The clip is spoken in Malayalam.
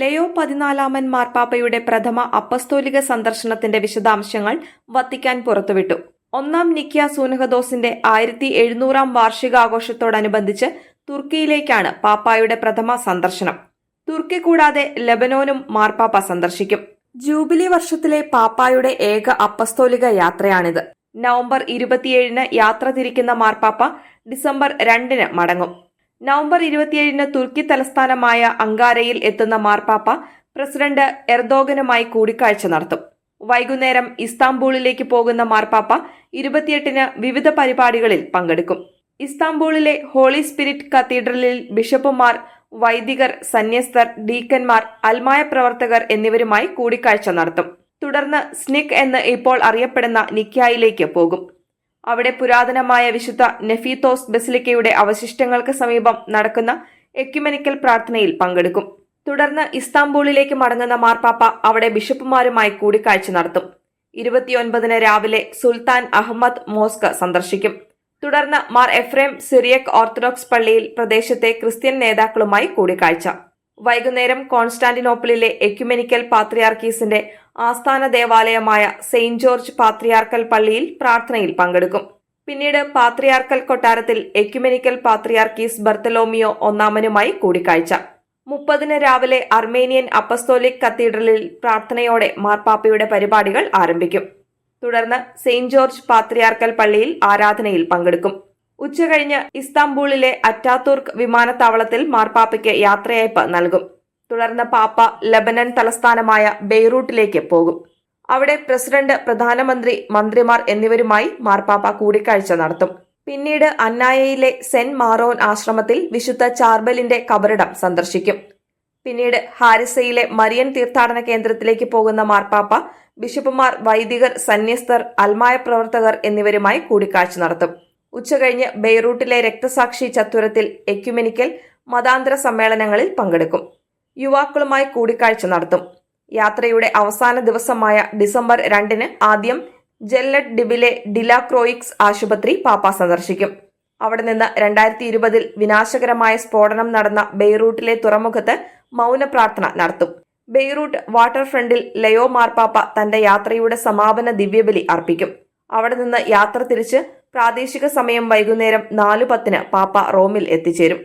ലയോ പതിനാലാമൻ മാർപ്പാപ്പയുടെ പ്രഥമ അപ്പസ്തോലിക സന്ദർശനത്തിന്റെ വിശദാംശങ്ങൾ വത്തിക്കാൻ പുറത്തുവിട്ടു. ഒന്നാം നിക്കിയ സൂനഹദോസിന്റെ ആയിരത്തി എഴുന്നൂറാം വാർഷികാഘോഷത്തോടനുബന്ധിച്ച് തുർക്കിയിലേക്കാണ് പാപ്പായുടെ പ്രഥമ സന്ദർശനം. തുർക്കി കൂടാതെ ലബനോനും മാർപ്പാപ്പ സന്ദർശിക്കും. ജൂബിലി വർഷത്തിലെ പാപ്പായുടെ ഏക അപ്പസ്തോലിക യാത്രയാണിത്. നവംബർ ഇരുപത്തിയേഴിന് യാത്ര തിരിക്കുന്ന മാർപ്പാപ്പ ഡിസംബർ രണ്ടിന് മടങ്ങും. നവംബർ ഇരുപത്തിയേഴിന് തുർക്കി തലസ്ഥാനമായ അങ്കാരയിൽ എത്തുന്ന മാർപ്പാപ്പ പ്രസിഡന്റ് എർദോഗനുമായി കൂടിക്കാഴ്ച നടത്തും. വൈകുന്നേരം ഇസ്താംബൂളിലേക്ക് പോകുന്ന മാർപ്പാപ്പ ഇരുപത്തിയെട്ടിന് വിവിധ പരിപാടികളിൽ പങ്കെടുക്കും. ഇസ്താംബൂളിലെ ഹോളി സ്പിരിറ്റ് കത്തീഡ്രലിൽ ബിഷപ്പുമാർ വൈദികർ സന്യസ്തർ ഡീക്കന്മാർ അൽമായ പ്രവർത്തകർ എന്നിവരുമായി കൂടിക്കാഴ്ച നടത്തും. തുടർന്ന് സ്നിക് എന്ന് ഇപ്പോൾ അറിയപ്പെടുന്ന നിക്കായിലേക്ക് പോകും. അവിടെ പുരാതനമായ വിശുദ്ധ നെഫീത്തോസ് ബസിലിക്കയുടെ അവശിഷ്ടങ്ങൾക്ക് സമീപം നടക്കുന്ന എക്യുമെനിക്കൽ പ്രാർത്ഥനയിൽ പങ്കെടുക്കും. തുടർന്ന് ഇസ്താംബൂളിലേക്ക് മടങ്ങുന്ന മാർപ്പാപ്പ അവിടെ ബിഷപ്പുമാരുമായി കൂടിക്കാഴ്ച നടത്തും. ഇരുപത്തിയൊൻപതിന് രാവിലെ സുൽത്താൻ അഹമ്മദ് മോസ്ക് സന്ദർശിക്കും. തുടർന്ന് മാർ എഫ്രേം സിറിയക് ഓർത്തഡോക്സ് പള്ളിയിൽ പ്രദേശത്തെ ക്രിസ്ത്യൻ നേതാക്കളുമായി കൂടിക്കാഴ്ച. വൈകുന്നേരം കോൺസ്റ്റാന്റിനോപ്പിളിലെ എക്യുമെനിക്കൽ പാത്രിയാർക്കീസിന്റെ ആസ്ഥാന ദേവാലയമായ സെയിന്റ് ജോർജ് പാത്രിയാർക്കൽ പള്ളിയിൽ പ്രാർത്ഥനയിൽ പങ്കെടുക്കും. പിന്നീട് പാത്രിയാർക്കൽ കൊട്ടാരത്തിൽ എക്യുമെനിക്കൽ പാത്രിയാർക്കീസ് ബർത്തലോമിയോ ഒന്നാമനുമായി കൂടിക്കാഴ്ച. മുപ്പതിന് രാവിലെ അർമേനിയൻ അപ്പസ്തോലിക് കത്തീഡ്രലിൽ പ്രാർത്ഥനയോടെ മാർപ്പാപ്പയുടെ പരിപാടികൾ ആരംഭിക്കും. തുടർന്ന് സെയിന്റ് ജോർജ് പാത്രിയാർക്കൽ പള്ളിയിൽ ആരാധനയിൽ പങ്കെടുക്കും. ഉച്ചകഴിഞ്ഞ് ഇസ്താംബൂളിലെ അറ്റാതുർക്ക് വിമാനത്താവളത്തിൽ മാർപ്പാപ്പയ്ക്ക് യാത്രയയപ്പ് നൽകും. തുടർന്ന് പാപ്പ ലബനൻ തലസ്ഥാനമായ ബെയ്റൂട്ടിലേക്ക് പോകും. അവിടെ പ്രസിഡന്റ് പ്രധാനമന്ത്രി മന്ത്രിമാർ എന്നിവരുമായി മാർപ്പാപ്പ കൂടിക്കാഴ്ച നടത്തും. പിന്നീട് അന്നായയിലെ സെന്റ് മാറോൻ ആശ്രമത്തിൽ വിശുദ്ധ ചാർബലിന്റെ കബറിടം സന്ദർശിക്കും. പിന്നീട് ഹാരിസയിലെ മരിയൻ തീർത്ഥാടന കേന്ദ്രത്തിലേക്ക് പോകുന്ന മാർപ്പാപ്പ ബിഷപ്പുമാർ വൈദികർ സന്യസ്തർ അൽമായ പ്രവർത്തകർ എന്നിവരുമായി കൂടിക്കാഴ്ച നടത്തും. ഉച്ചകഴിഞ്ഞ് ബെയ്റൂട്ടിലെ രക്തസാക്ഷി ചത്തുരത്തിൽ എക്യുമെനിക്കൽ മതാന്തര സമ്മേളനങ്ങളിൽ പങ്കെടുക്കും. യുവാക്കളുമായി കൂടിക്കാഴ്ച നടത്തും. യാത്രയുടെ അവസാന ദിവസമായ ഡിസംബർ രണ്ടിന് ആദ്യം ജെല്ലറ്റ് ഡിബിലെ ഡിലാക്രോയിക്സ് ആശുപത്രി പാപ്പ സന്ദർശിക്കും. അവിടെ നിന്ന് രണ്ടായിരത്തി ഇരുപതിൽ വിനാശകരമായ സ്ഫോടനം നടന്ന ബെയ്റൂട്ടിലെ തുറമുഖത്ത് മൗന പ്രാർത്ഥന നടത്തും. ബെയ്റൂട്ട് വാട്ടർ ഫ്രണ്ടിൽ ലയോ മാർപ്പാപ്പ തന്റെ യാത്രയുടെ സമാപന ദിവ്യബലി അർപ്പിക്കും. അവിടെ നിന്ന് യാത്ര തിരിച്ച് പ്രാദേശിക സമയം വൈകുന്നേരം നാലു പത്തിന് പാപ്പ റോമിൽ എത്തിച്ചേരും